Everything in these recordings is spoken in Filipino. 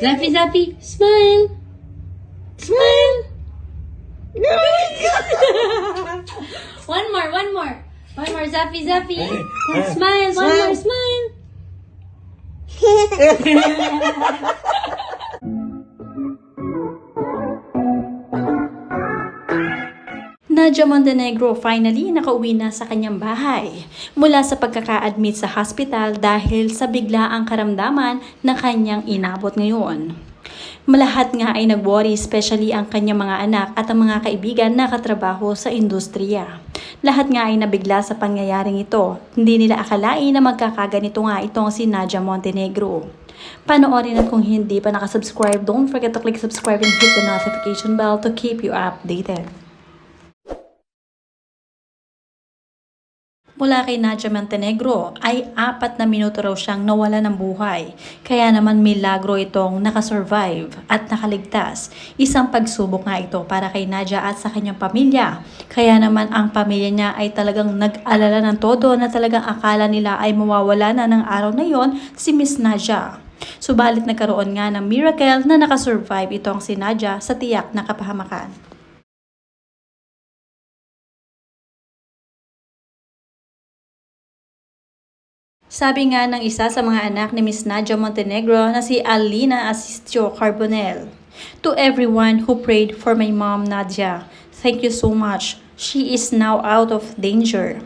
Zappy, Zappy, smile! Smile! one more, one more. One more, Zappy, Zappy. Smile, one more, smile. Nadia Montenegro finally nakauwi na sa kanyang bahay mula sa pagkaka-admit sa hospital dahil sa biglaang karamdaman na kanyang inabot ngayon. Malahat nga ay nag-worry, especially ang kanyang mga anak at ang mga kaibigan na katrabaho sa industriya. Lahat nga ay nabigla sa pangyayaring ito. Hindi nila akalain na magkakaganito nga itong si Nadia Montenegro. Panoorin at kung hindi pa nakasubscribe, don't forget to click subscribe and hit the notification bell to keep you updated. Mula kay Nadia Montenegro ay apat na minuto raw siyang nawala ng buhay. Kaya naman milagro itong nakasurvive at nakaligtas. Isang pagsubok nga ito para kay Nadia at sa kanyang pamilya. Kaya naman ang pamilya niya ay talagang nag-alala ng todo na talagang akala nila ay mawawala na ng araw na yon si Miss Nadia. Subalit nagkaroon nga ng miracle na nakasurvive itong si Nadia sa tiyak na kapahamakan. Sabi nga ng isa sa mga anak ni Miss Nadia Montenegro na si Alina Asistio Carbonell. To everyone who prayed for my mom Nadia, thank you so much. She is now out of danger.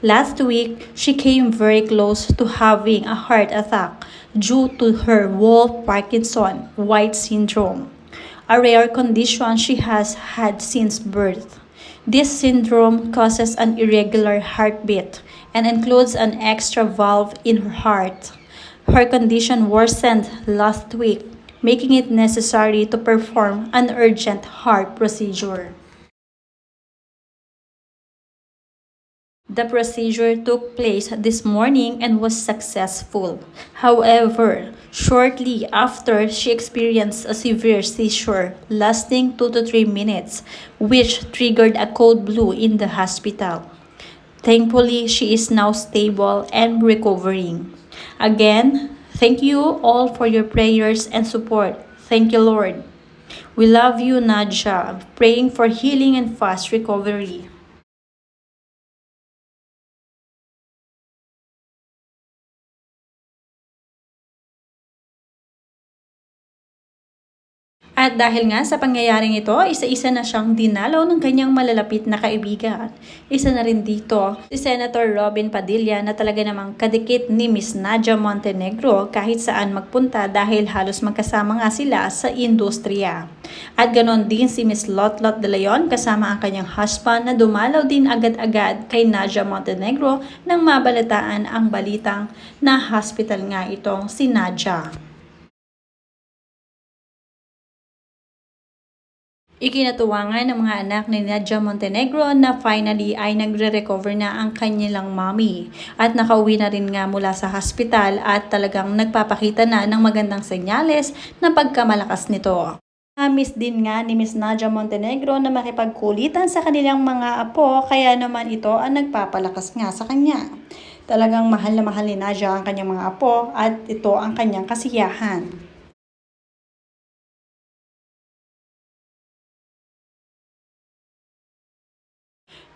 Last week, she came very close to having a heart attack due to her Wolff Parkinson White syndrome, a rare condition she has had since birth. This syndrome causes an irregular heartbeat and includes an extra valve in her heart. Her condition worsened last week, making it necessary to perform an urgent heart procedure. The procedure took place this morning and was successful. However, shortly after, she experienced a severe seizure lasting 2 to 3 minutes, which triggered a cold blue in the hospital. Thankfully, she is now stable and recovering. Again, thank you all for your prayers and support. Thank you, Lord. We love you, Nadja, praying for healing and fast recovery. At dahil nga sa pangyayaring ito, isa-isa na siyang dinalaw ng kanyang malalapit na kaibigan. Isa na rin dito si Senator Robin Padilla na talaga namang kadikit ni Miss Nadia Montenegro kahit saan magpunta dahil halos magkasama nga sila sa industriya. At ganon din si Miss Lotlot de Leon kasama ang kanyang husband na dumalaw din agad-agad kay Nadia Montenegro nang mabalataan ang balitang na hospital nga itong si Nadia. Ikinatuwa nga ng mga anak ni Nadia Montenegro na finally ay nagre-recover na ang kanilang mommy at nakauwi na rin nga mula sa hospital at talagang nagpapakita na ng magandang senyales na pagkamalakas nito. Miss din nga ni Miss Nadia Montenegro na makipagkulitan sa kanilang mga apo kaya naman ito ang nagpapalakas nga sa kanya. Talagang mahal na mahal ni Nadia ang kanyang mga apo at ito ang kanyang kasiyahan.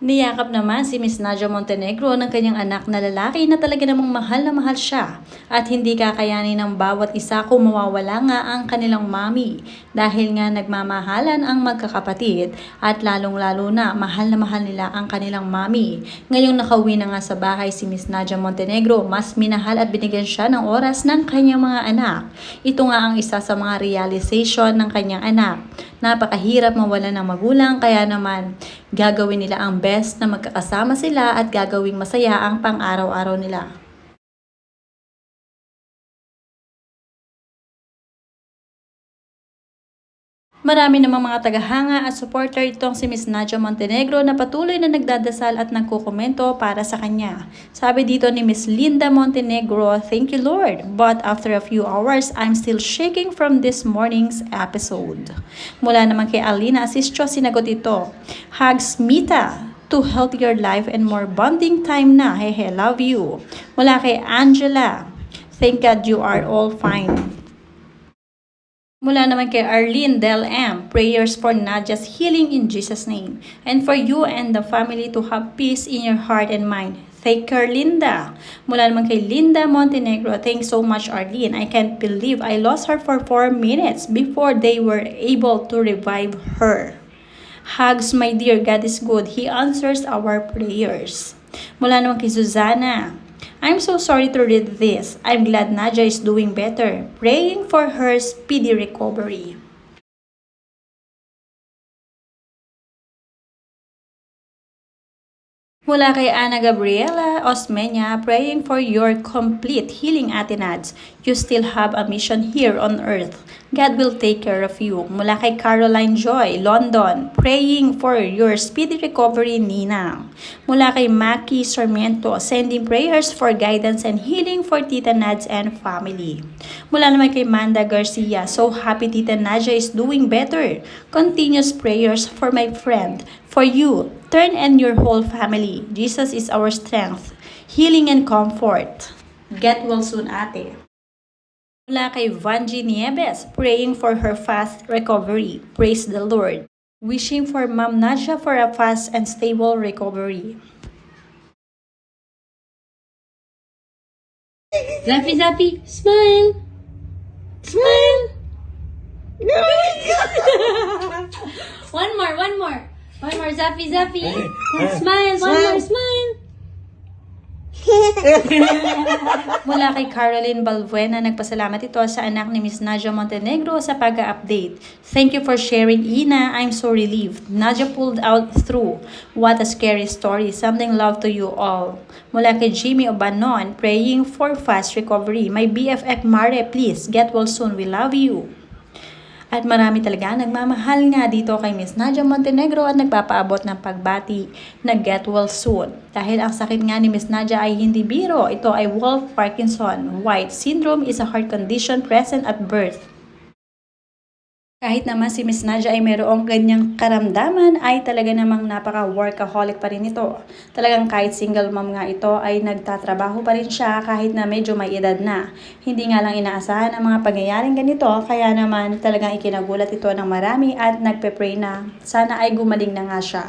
Niyakap naman si Miss Nadia Montenegro ng kanyang anak na lalaki na talaga namang mahal na mahal siya at hindi kakayanin ng bawat isa kung mawawala nga ang kanilang mami dahil nga nagmamahalan ang magkakapatid at lalong-lalo na mahal na mahal nila ang kanilang mami. Ngayong nakauwi na nga sa bahay si Miss Nadia Montenegro, mas minahal at binigyan siya ng oras ng kanyang mga anak. Ito nga ang isa sa mga realization ng kanyang anak. Napakahirap mawala ng magulang kaya naman gagawin nila ang best na magkakasama sila at gagawing masaya ang pang-araw-araw nila. Marami namang mga tagahanga at supporter itong si Miss Nadia Montenegro na patuloy na nagdadasal at nagkukomento para sa kanya. Sabi dito ni Miss Linda Montenegro, Thank you Lord, but after a few hours, I'm still shaking from this morning's episode. Mula naman kay Alina Asistio, sinagot ito, Hugs Mita, to healthier life and more bonding time na. Hehe, love you. Mula kay Angela, Thank God you are all fine. Mula naman kay Arlene Del M, prayers for Nadia's healing in Jesus' name. And for you and the family to have peace in your heart and mind. Take care, Linda. Mula naman kay Linda Montenegro, thanks so much, Arlene. I can't believe I lost her for 4 minutes before they were able to revive her. Hugs, my dear, God is good. He answers our prayers. Mula naman kay Susanna, I'm so sorry to read this. I'm glad Nadia is doing better. Praying for her speedy recovery. Mula kay Ana Gabriela Osmeña, praying for your complete healing, Ate Nads. You still have a mission here on earth. God will take care of you. Mula kay Caroline Joy, London, praying for your speedy recovery, Nina. Mula kay Maki Sarmiento, sending prayers for guidance and healing for Tita Nads and family. Mula naman kay Manda Garcia, so happy Tita Nadia is doing better. Continuous prayers for my friend, for you, turn and your whole family. Jesus is our strength, healing and comfort. Get well soon, ate. Mula kay Vanji Nieves, praying for her fast recovery. Praise the Lord. Wishing for Ma'am Nadia for a fast and stable recovery. Zappy, Zappy, smile. Smile. one more, one more. One more, Zappy, Zappy. Smile, one more, smile. Mula kay Caroline Balbuena, nagpasalamat ito sa anak ni Miss Nadia Montenegro sa pag-update. Thank you for sharing, Ina. I'm so relieved. Nadia pulled out through. What a scary story. Something love to you all. Mula kay Jimmy Obanon, praying for fast recovery. My BFF Mare, please get well soon. We love you. At marami talaga nagmamahal nga dito kay Miss Nadia Montenegro at nagpapaabot ng pagbati na get well soon. Dahil ang sakit nga ni Miss Nadia ay hindi biro, ito ay Wolff Parkinson. White syndrome is a heart condition present at birth. Kahit naman si Miss Nadia ay mayroong ganyang karamdaman, ay talaga namang napaka-workaholic pa rin ito. Talagang kahit single mom nga ito ay nagtatrabaho pa rin siya kahit na medyo may edad na. Hindi nga lang inaasahan ang mga pangyayaring ganito, kaya naman talagang ikinagulat ito ng marami at nagpe-pray na sana ay gumaling na nga siya.